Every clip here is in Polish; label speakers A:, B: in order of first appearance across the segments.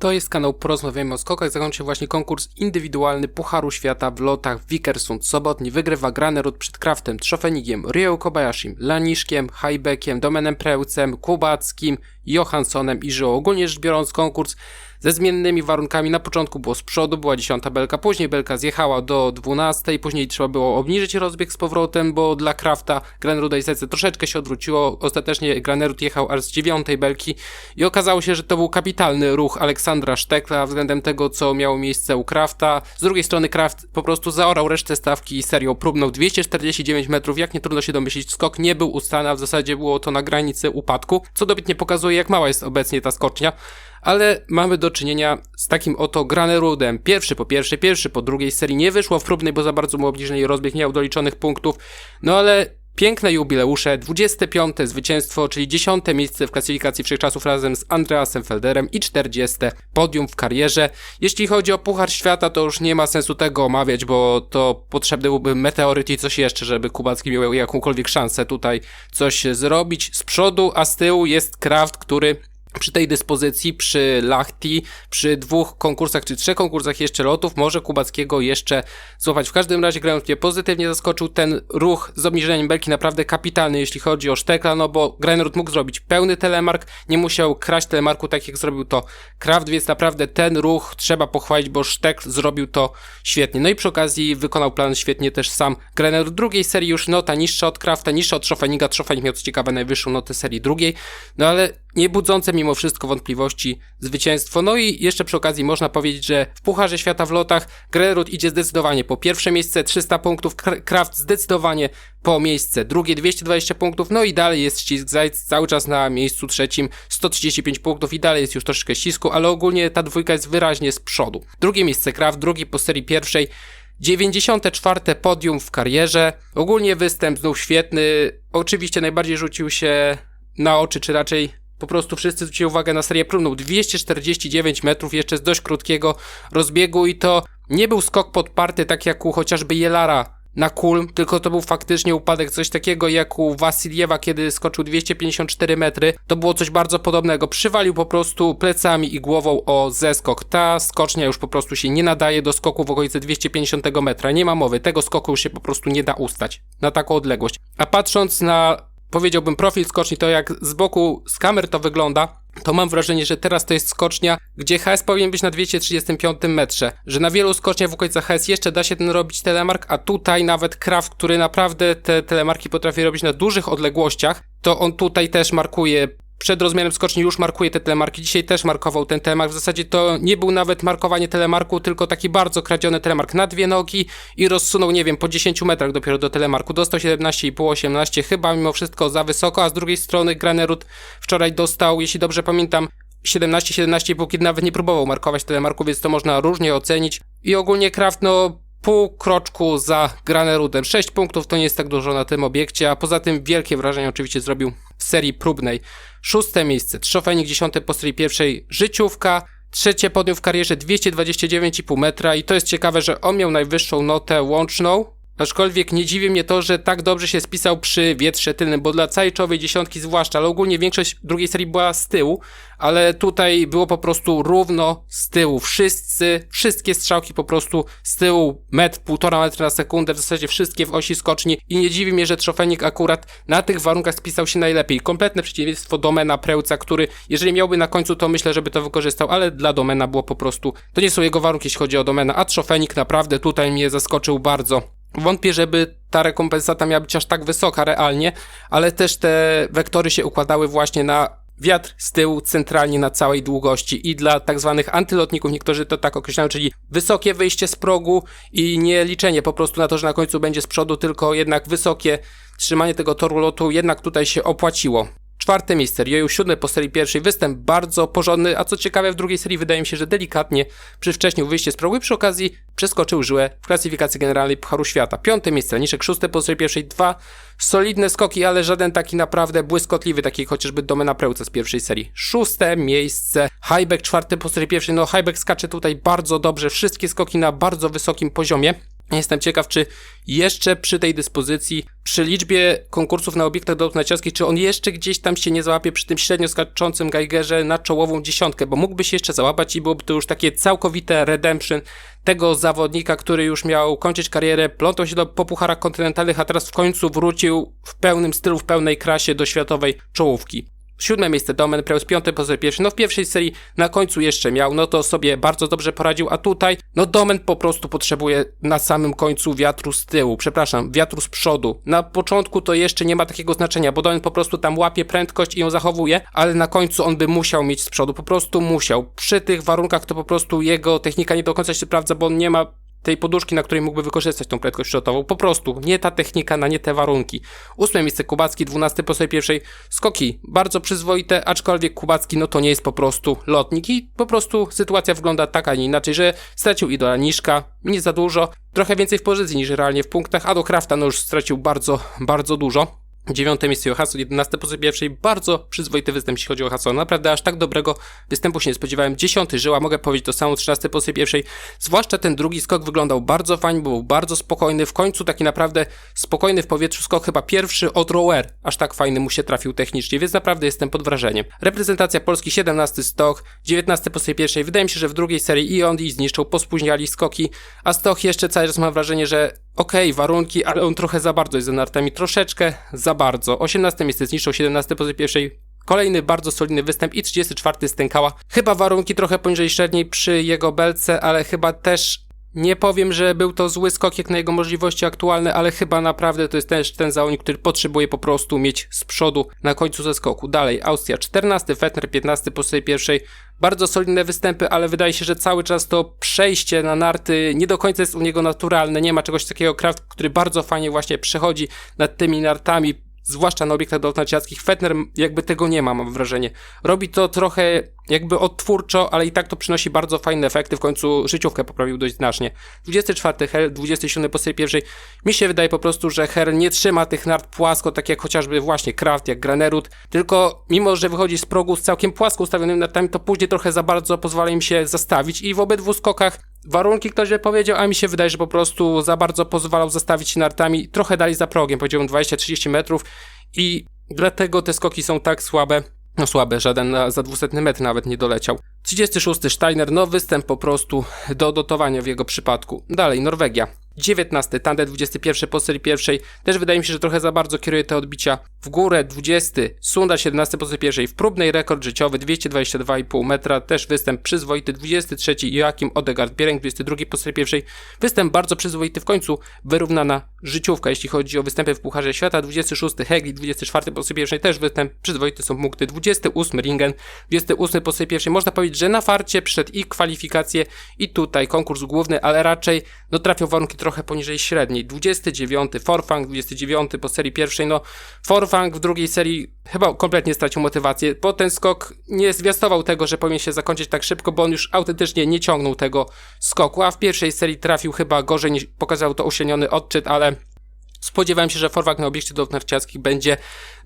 A: To jest kanał Porozmawiajmy o skokach. Zakończył właśnie konkurs indywidualny Pucharu Świata w lotach w Vikersund. Sobotni wygrywa Granerud przed Kraftem, Trzofenigiem, Ryo Kobayashim, Laniszkiem, Hajbekiem, Domenem Preucem, Kubackim, Johanssonem i Żyło. Ogólnie rzecz biorąc konkurs ze zmiennymi warunkami. Na początku było z przodu, była dziesiąta belka, później belka zjechała do 12, później trzeba było obniżyć rozbieg z powrotem, bo dla Krafta Graneruda i Sece troszeczkę się odwróciło. Ostatecznie Granerud jechał aż z dziewiątej belki i okazało się, że to był kapitalny ruch Aleksandra Sztekla względem tego, co miało miejsce u Krafta. Z drugiej strony Kraft po prostu zaorał resztę stawki i serią próbną 249 metrów. Jak nie trudno się domyślić, skok nie był ustany, a w zasadzie było to na granicy upadku, co dobitnie pokazuje, jak mała jest obecnie ta skocznia ale mamy do czynienia z takim oto Granerudem. Pierwszy po pierwszej, pierwszy po drugiej serii nie wyszło w próbnej, bo za bardzo mu obniżenie rozbieg nie miał doliczonych punktów, no ale piękne jubileusze, 25. zwycięstwo, czyli 10. miejsce w klasyfikacji wszechczasów razem z Andreasem Felderem i 40. podium w karierze. Jeśli chodzi o Puchar Świata, to już nie ma sensu tego omawiać, bo to potrzebny byłby meteoryt i coś jeszcze, żeby Kubacki miał jakąkolwiek szansę tutaj coś zrobić. Z przodu, a z tyłu jest Kraft, który przy tej dyspozycji, przy Lachti, przy dwóch konkursach czy trzech konkursach jeszcze lotów, może Kubackiego jeszcze złapać. W każdym razie Grand mnie pozytywnie zaskoczył ten ruch z obniżeniem belki naprawdę kapitalny, jeśli chodzi o Sztekla, no bo Grenrud mógł zrobić pełny telemark, nie musiał kraść telemarku tak jak zrobił to Kraft, więc naprawdę ten ruch trzeba pochwalić, bo Sztekl zrobił to świetnie. No i przy okazji wykonał plan świetnie też sam Grenrud drugiej serii już nota niższa od Krafta, niższa od Schofeniga, Schofenig miał co ciekawe najwyższą notę serii drugiej, no ale nie budzące mimo wszystko wątpliwości zwycięstwo. No i jeszcze przy okazji można powiedzieć, że w Pucharze Świata w lotach Grerud idzie zdecydowanie po pierwsze miejsce 300 punktów, Kraft zdecydowanie po miejsce drugie 220 punktów, no i dalej jest ścisk Zajc cały czas na miejscu trzecim 135 punktów i dalej jest już troszeczkę ścisku, ale ogólnie ta dwójka jest wyraźnie z przodu. Drugie miejsce Kraft, drugi po serii pierwszej 94 podium w karierze. Ogólnie występ znów świetny. Oczywiście najbardziej rzucił się na oczy, czy raczej po prostu wszyscy zwrócili uwagę na serię próbną. 249 metrów jeszcze z dość krótkiego rozbiegu i to nie był skok podparty tak jak u chociażby Jelara na Kulm, tylko to był faktycznie upadek, coś takiego jak u Wasiliewa, kiedy skoczył 254 metry. To było coś bardzo podobnego. Przywalił po prostu plecami i głową o zeskok. Ta skocznia już po prostu się nie nadaje do skoku w okolicy 250 metra. Nie ma mowy. Tego skoku już się po prostu nie da ustać na taką odległość. A patrząc na powiedziałbym profil skoczni, to jak z boku z kamer to wygląda, to mam wrażenie, że teraz to jest skocznia, gdzie HS powinien być na 235 metrze, że na wielu skoczniach w okolicach HS jeszcze da się ten robić telemark, a tutaj nawet Kraft, który naprawdę te telemarki potrafi robić na dużych odległościach, to on tutaj też markuje przed rozmiarem skoczni już markuje te telemarki. Dzisiaj też markował ten telemark. W zasadzie to nie był nawet markowanie telemarku, tylko taki bardzo kradziony telemark na dwie nogi i rozsunął, nie wiem, po 10 metrach dopiero do telemarku. Dostał 17,5, 18, chyba mimo wszystko za wysoko, a z drugiej strony Granerud wczoraj dostał, jeśli dobrze pamiętam, 17, 17,5, kiedy nawet nie próbował markować telemarku, więc to można różnie ocenić. I ogólnie Kraft, no, pół kroczku za Granerudem. 6 punktów to nie jest tak dużo na tym obiekcie, a poza tym wielkie wrażenie oczywiście zrobił w serii próbnej. Szóste miejsce, Trzofenik dziesiąte po serii pierwszej, życiówka. Trzecie podium w karierze 229,5 metra i to jest ciekawe, że on miał najwyższą notę łączną Aczkolwiek nie dziwi mnie to, że tak dobrze się spisał przy wietrze tylnym, bo dla całej czołowej dziesiątki zwłaszcza, ale ogólnie większość drugiej serii była z tyłu, ale tutaj było po prostu równo z tyłu. Wszyscy, wszystkie strzałki po prostu z tyłu, metr, półtora metra na sekundę, w zasadzie wszystkie w osi skoczni i nie dziwi mnie, że Trofenik akurat na tych warunkach spisał się najlepiej. Kompletne przeciwieństwo Domena Prełca, który jeżeli miałby na końcu, to myślę, żeby to wykorzystał, ale dla Domena było po prostu, to nie są jego warunki, jeśli chodzi o Domena, a Trofenik naprawdę tutaj mnie zaskoczył bardzo. Wątpię, żeby ta rekompensata miała być aż tak wysoka realnie, ale też te wektory się układały właśnie na wiatr z tyłu centralnie na całej długości i dla tak zwanych antylotników, niektórzy to tak określają, czyli wysokie wyjście z progu i nie liczenie po prostu na to, że na końcu będzie z przodu, tylko jednak wysokie trzymanie tego toru lotu jednak tutaj się opłaciło. Czwarte miejsce, Ryoyu siódme po serii pierwszej, występ bardzo porządny, a co ciekawe w drugiej serii wydaje mi się, że delikatnie przy wcześniej wyjście z progu i przy okazji przeskoczył żyłę w klasyfikacji generalnej Pucharu Świata. Piąte miejsce, Niszek szóste po serii pierwszej, dwa solidne skoki, ale żaden taki naprawdę błyskotliwy, taki chociażby Domena Prełca z pierwszej serii. Szóste miejsce, Highback czwarte po serii pierwszej, no Highback skacze tutaj bardzo dobrze, wszystkie skoki na bardzo wysokim poziomie. Jestem ciekaw, czy jeszcze przy tej dyspozycji, przy liczbie konkursów na obiektach do narciarskich, czy on jeszcze gdzieś tam się nie załapie przy tym średnio skaczącym Geigerze na czołową dziesiątkę, bo mógłby się jeszcze załapać i byłoby to już takie całkowite redemption tego zawodnika, który już miał kończyć karierę, plątał się do po pucharach kontynentalnych, a teraz w końcu wrócił w pełnym stylu, w pełnej krasie do światowej czołówki. Siódme miejsce Domen Preus, piąte pozycja pierwszy. No w pierwszej serii na końcu jeszcze miał, no to sobie bardzo dobrze poradził, a tutaj, no Domen po prostu potrzebuje na samym końcu wiatru z tyłu, przepraszam, wiatru z przodu. Na początku to jeszcze nie ma takiego znaczenia, bo Domen po prostu tam łapie prędkość i ją zachowuje, ale na końcu on by musiał mieć z przodu, po prostu musiał. Przy tych warunkach to po prostu jego technika nie do końca się sprawdza, bo on nie ma tej poduszki, na której mógłby wykorzystać tą prędkość szrotową. Po prostu, nie ta technika, na nie te warunki. Ósme miejsce Kubacki, dwunasty po sobie pierwszej skoki. Bardzo przyzwoite, aczkolwiek Kubacki no to nie jest po prostu lotnik i po prostu sytuacja wygląda tak, a nie inaczej, że stracił idola Niszka, nie za dużo, trochę więcej w pozycji niż realnie w punktach, a do Krafta no już stracił bardzo, bardzo dużo. Dziewiąte miejsce Johansson, 11 pozycja pierwszej. Bardzo przyzwoity występ, jeśli chodzi o Johansson. Naprawdę aż tak dobrego występu się nie spodziewałem. Dziesiąty żyła, mogę powiedzieć to samo, 13 pozycja pierwszej. Zwłaszcza ten drugi skok wyglądał bardzo fajnie, był bardzo spokojny. W końcu taki naprawdę spokojny w powietrzu skok, chyba pierwszy od rower. Aż tak fajny mu się trafił technicznie, więc naprawdę jestem pod wrażeniem. Reprezentacja Polski, 17 stok, 19 pozycja pierwszej. Wydaje mi się, że w drugiej serii i on i zniszczył, pospóźniali skoki, a Stoch jeszcze cały czas mam wrażenie, że okej, okay, warunki, ale on trochę za bardzo jest za nartami, troszeczkę za bardzo. 18 miejsce zniszczył, 17 pozycji pierwszej. Kolejny bardzo solidny występ i 34 stękała. Chyba warunki trochę poniżej średniej przy jego belce, ale chyba też nie powiem, że był to zły skok jak na jego możliwości aktualne, ale chyba naprawdę to jest też ten zawodnik, który potrzebuje po prostu mieć z przodu na końcu ze skoku. Dalej, Austria 14, Fettner 15 po sobie pierwszej. Bardzo solidne występy, ale wydaje się, że cały czas to przejście na narty nie do końca jest u niego naturalne. Nie ma czegoś takiego Kraft, który bardzo fajnie właśnie przechodzi nad tymi nartami, zwłaszcza na obiektach dolnociackich. Fettner jakby tego nie ma, mam wrażenie. Robi to trochę jakby odtwórczo, ale i tak to przynosi bardzo fajne efekty. W końcu życiówkę poprawił dość znacznie. 24 Hel, 27 po serii pierwszej. Mi się wydaje po prostu, że Her nie trzyma tych nart płasko, tak jak chociażby właśnie Kraft, jak Granerud, tylko mimo, że wychodzi z progu z całkiem płasko ustawionymi nartami, to później trochę za bardzo pozwala im się zastawić i w obydwu skokach warunki ktoś by powiedział, a mi się wydaje, że po prostu za bardzo pozwalał zastawić się nartami trochę dali za progiem, powiedziałbym 20-30 metrów i dlatego te skoki są tak słabe. No słabe, żaden za 200 metr nawet nie doleciał. 36 Steiner, no występ po prostu do dotowania w jego przypadku. Dalej, Norwegia. 19, Tande 21 po serii pierwszej. Też wydaje mi się, że trochę za bardzo kieruje te odbicia w górę. 20, Sunda 17 po serii pierwszej. W próbnej rekord życiowy 222,5 metra. Też występ przyzwoity. 23 Joachim Odegaard Biereng 22 po serii pierwszej. Występ bardzo przyzwoity. W końcu wyrównana życiówka, jeśli chodzi o występy w Pucharze Świata. 26 Hegli 24 po serii pierwszej. Też występ przyzwoity są punkty. 28 Ringen 28 po serii pierwszej. Można powiedzieć, że na farcie przyszedł i kwalifikacje i tutaj konkurs główny, ale raczej no trafią warunki trochę poniżej średniej. 29 Forfang, 29 po serii pierwszej, no Forfang w drugiej serii chyba kompletnie stracił motywację, bo ten skok nie zwiastował tego, że powinien się zakończyć tak szybko, bo on już autentycznie nie ciągnął tego skoku, a w pierwszej serii trafił chyba gorzej niż pokazał to usieniony odczyt, ale spodziewałem się, że Forwak na obiekcie do będzie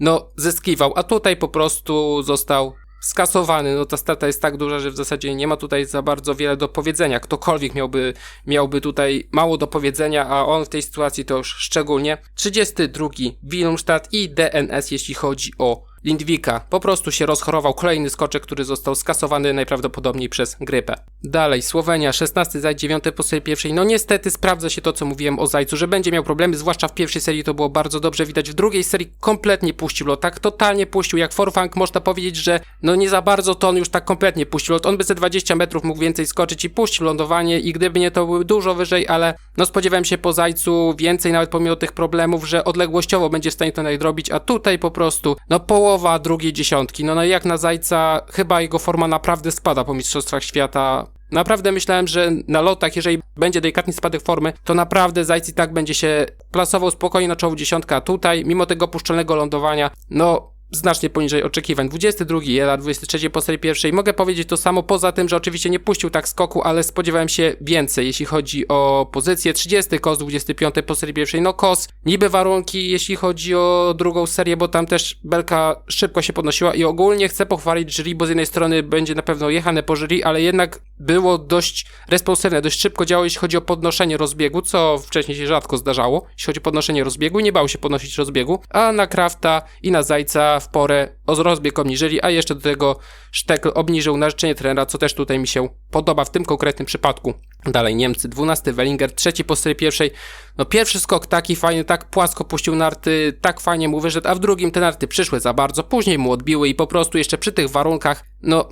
A: no zyskiwał, a tutaj po prostu został skasowany. No ta strata jest tak duża, że w zasadzie nie ma tutaj za bardzo wiele do powiedzenia. Ktokolwiek miałby, miałby tutaj mało do powiedzenia, a on w tej sytuacji to już szczególnie. 32. Wilmstadt i DNS, jeśli chodzi o Lindwika. Po prostu się rozchorował kolejny skoczek, który został skasowany najprawdopodobniej przez grypę. Dalej, Słowenia, 16 zaś 9 po serii pierwszej. No niestety sprawdza się to, co mówiłem o Zajcu, że będzie miał problemy, zwłaszcza w pierwszej serii to było bardzo dobrze widać. W drugiej serii kompletnie puścił lot, tak totalnie puścił. Jak Forfang można powiedzieć, że no nie za bardzo to on już tak kompletnie puścił lot. On by ze 20 metrów mógł więcej skoczyć i puścił lądowanie i gdyby nie to były dużo wyżej, ale no spodziewałem się po Zajcu więcej nawet pomimo tych problemów, że odległościowo będzie w stanie to nadrobić, a tutaj po prostu no połowa połowa drugiej dziesiątki. No, no jak na Zajca, chyba jego forma naprawdę spada po Mistrzostwach Świata. Naprawdę myślałem, że na lotach, jeżeli będzie delikatny spadek formy, to naprawdę Zajc i tak będzie się plasował spokojnie na czoło dziesiątka. Tutaj, mimo tego puszczalnego lądowania, no znacznie poniżej oczekiwań. 22 Jela, 23 po serii pierwszej. Mogę powiedzieć to samo, poza tym, że oczywiście nie puścił tak skoku, ale spodziewałem się więcej, jeśli chodzi o pozycję. 30 Kos, 25 po serii pierwszej. No Kos, niby warunki, jeśli chodzi o drugą serię, bo tam też belka szybko się podnosiła i ogólnie chcę pochwalić jury, bo z jednej strony będzie na pewno jechane po jury, ale jednak było dość responsywne, dość szybko działało, jeśli chodzi o podnoszenie rozbiegu, co wcześniej się rzadko zdarzało, jeśli chodzi o podnoszenie rozbiegu, nie bał się podnosić rozbiegu, a na Krafta i na Zajca w porę rozbieg obniżyli, a jeszcze do tego Sztekl obniżył na życzenie trenera, co też tutaj mi się podoba w tym konkretnym przypadku. Dalej Niemcy, 12 Wellinger, trzeci po serii pierwszej. No pierwszy skok taki fajny, tak płasko puścił narty, tak fajnie mu wyszedł, a w drugim te narty przyszły za bardzo, później mu odbiły i po prostu jeszcze przy tych warunkach, no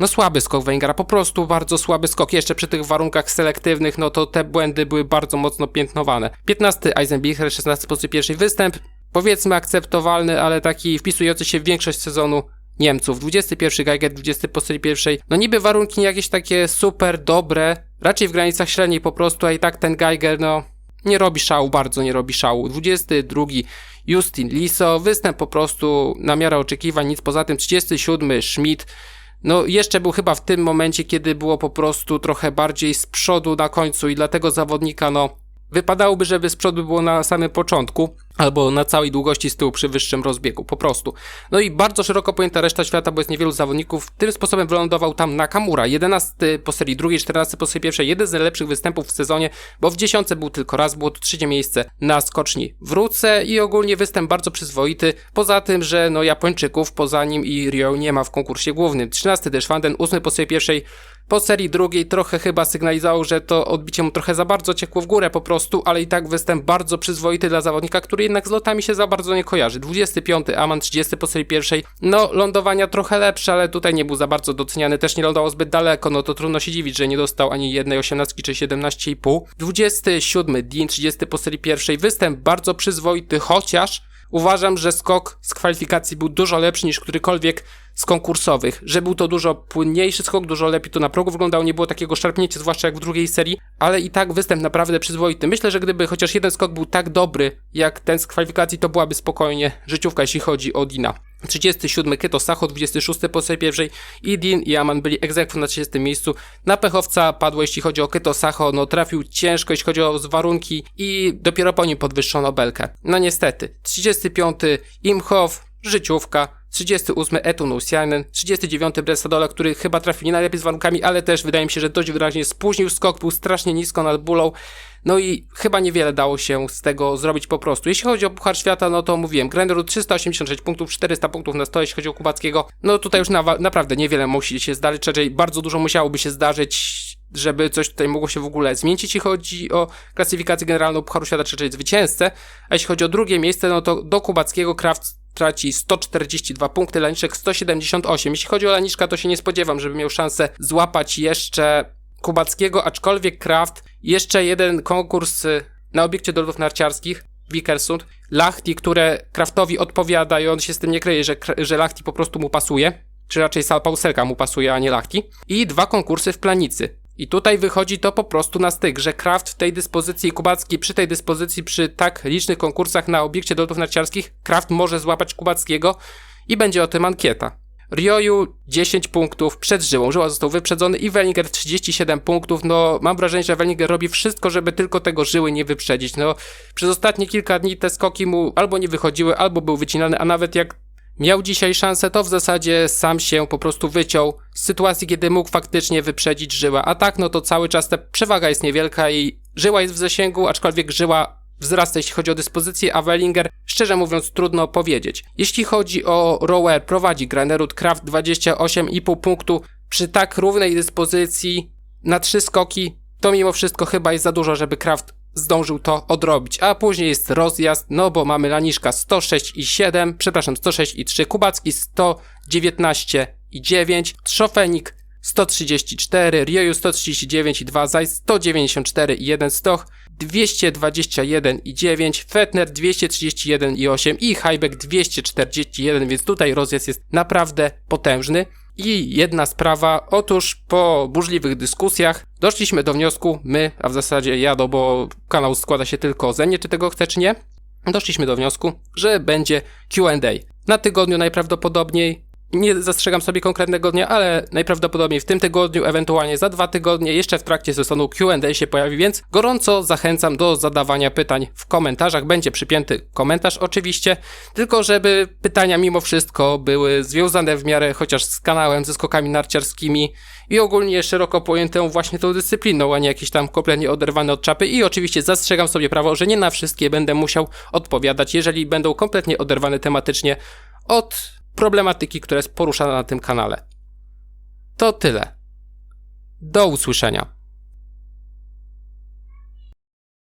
A: no słaby skok Wengera, po prostu bardzo słaby skok. Jeszcze przy tych warunkach selektywnych, no to te błędy były bardzo mocno piętnowane. 15 Eisenbichler, 16 pozycji pierwszy występ. Powiedzmy akceptowalny, ale taki wpisujący się w większość sezonu Niemców. 21 Geiger, 20 po serii pierwszej. No niby warunki jakieś takie super dobre, raczej w granicach średniej po prostu, a i tak ten Geiger, no nie robi szału, bardzo nie robi szału. 22 Justin Liso, występ po prostu na miarę oczekiwań, nic poza tym. 37 Schmidt, no, jeszcze był chyba w tym momencie, kiedy było po prostu trochę bardziej z przodu na końcu i dlatego zawodnika, no, wypadałoby, żeby z przodu było na samym początku albo na całej długości z tyłu przy wyższym rozbiegu, po prostu. No i bardzo szeroko pojęta reszta świata, bo jest niewielu zawodników. Tym sposobem wylądował tam Nakamura, 11 po serii drugiej, 14 po serii pierwszej, jeden z najlepszych występów w sezonie, bo w dziesiątce był tylko raz, było to trzecie miejsce na skoczni. Wrócę i ogólnie występ bardzo przyzwoity, poza tym, że no Japończyków poza nim i Rio nie ma w konkursie głównym. 13 też Fanden, 8 po serii pierwszej, po serii drugiej trochę chyba sygnalizował, że to odbicie mu trochę za bardzo ciekło w górę po prostu, ale i tak występ bardzo przyzwoity dla zawodnika, który jednak z lotami się za bardzo nie kojarzy. 25 Aman, 30 po serii pierwszej. No, lądowania trochę lepsze, ale tutaj nie był za bardzo doceniany. Też nie lądował zbyt daleko, no to trudno się dziwić, że nie dostał ani jednej 18 czy 17,5. 27 Dean, 30 po serii pierwszej. Występ bardzo przyzwoity, chociaż uważam, że skok z kwalifikacji był dużo lepszy niż którykolwiek z konkursowych, że był to dużo płynniejszy skok, dużo lepiej to na progu wyglądało, nie było takiego szarpnięcia, zwłaszcza jak w drugiej serii, ale i tak występ naprawdę przyzwoity. Myślę, że gdyby chociaż jeden skok był tak dobry, jak ten z kwalifikacji, to byłaby spokojnie życiówka, jeśli chodzi o Dina. 37 Keto Sacho, 26 po serii pierwszej i Dean i Aman byli egzekwo na 30 miejscu. Na pechowca padło jeśli chodzi o Keto Sacho, no trafił ciężko jeśli chodzi o warunki i dopiero po nim podwyższono belkę. No niestety. 35 Imhoff, życiówka, 38 Etu Nusianen, 39 Bresadola, który chyba trafił nie najlepiej z warunkami, ale też wydaje mi się, że dość wyraźnie spóźnił skok, był strasznie nisko nad bólą, no i chyba niewiele dało się z tego zrobić po prostu. Jeśli chodzi o Puchar Świata, no to mówiłem, Grenderu 386 punktów, 400 punktów na 100, jeśli chodzi o Kubackiego, no tutaj już na, naprawdę niewiele musi się zdarzyć, raczej bardzo dużo musiałoby się zdarzyć, żeby coś tutaj mogło się w ogóle zmienić, jeśli chodzi o klasyfikację generalną Pucharu Świata, czyli zwycięzcę, a jeśli chodzi o drugie miejsce, no to do Kubackiego Kraft traci 142 punkty, Laniszek 178. Jeśli chodzi o Laniszka, to się nie spodziewam, żeby miał szansę złapać jeszcze Kubackiego, aczkolwiek Kraft, jeszcze jeden konkurs y, na obiekcie do lodów narciarskich, Wikersund, Lachti, które Kraftowi odpowiada i on się z tym nie kryje, że, że Lachti po prostu mu pasuje, czy raczej Salpauselka mu pasuje, a nie Lachti. I dwa konkursy w Planicy. I tutaj wychodzi to po prostu na styk, że Kraft w tej dyspozycji Kubacki, przy tej dyspozycji, przy tak licznych konkursach na obiekcie lotów narciarskich, Kraft może złapać Kubackiego i będzie o tym ankieta. Rioju 10 punktów przed Żyłą. Żyła został wyprzedzony i Wellinger 37 punktów. No, mam wrażenie, że Wellinger robi wszystko, żeby tylko tego Żyły nie wyprzedzić. No, przez ostatnie kilka dni te skoki mu albo nie wychodziły, albo był wycinany, a nawet jak miał dzisiaj szansę, to w zasadzie sam się po prostu wyciął z sytuacji, kiedy mógł faktycznie wyprzedzić Żyła. A tak, no to cały czas ta przewaga jest niewielka i Żyła jest w zasięgu, aczkolwiek Żyła wzrasta, jeśli chodzi o dyspozycję, a Wellinger, szczerze mówiąc, trudno powiedzieć. Jeśli chodzi o Rower, prowadzi Granerud Kraft 28,5 punktu przy tak równej dyspozycji na trzy skoki, to mimo wszystko chyba jest za dużo, żeby Kraft zdążył to odrobić. A później jest rozjazd, no bo mamy Laniszka 106 i 7, przepraszam, 106 i 3, Kubacki 119 i 9, Trzofenik 134, Rioju 139 i 2, Zaj 194 i 1 Stoch, 221 i 9, Fetner 231 i 8 i Hajbek 241, więc tutaj rozjazd jest naprawdę potężny. I jedna sprawa, otóż po burzliwych dyskusjach doszliśmy do wniosku, my, a w zasadzie ja, no bo kanał składa się tylko ze mnie, czy tego chce, czy nie, doszliśmy do wniosku, że będzie Q&A. Na tygodniu najprawdopodobniej Nie zastrzegam sobie konkretnego dnia, ale najprawdopodobniej w tym tygodniu, ewentualnie za dwa tygodnie, jeszcze w trakcie sezonu Q&A się pojawi, więc gorąco zachęcam do zadawania pytań w komentarzach. Będzie przypięty komentarz oczywiście, tylko żeby pytania mimo wszystko były związane w miarę chociaż z kanałem, ze skokami narciarskimi i ogólnie szeroko pojętą właśnie tą dyscypliną, a nie jakieś tam kompletnie oderwane od czapy i oczywiście zastrzegam sobie prawo, że nie na wszystkie będę musiał odpowiadać, jeżeli będą kompletnie oderwane tematycznie od problematyki, która jest poruszana na tym kanale. To tyle. Do usłyszenia.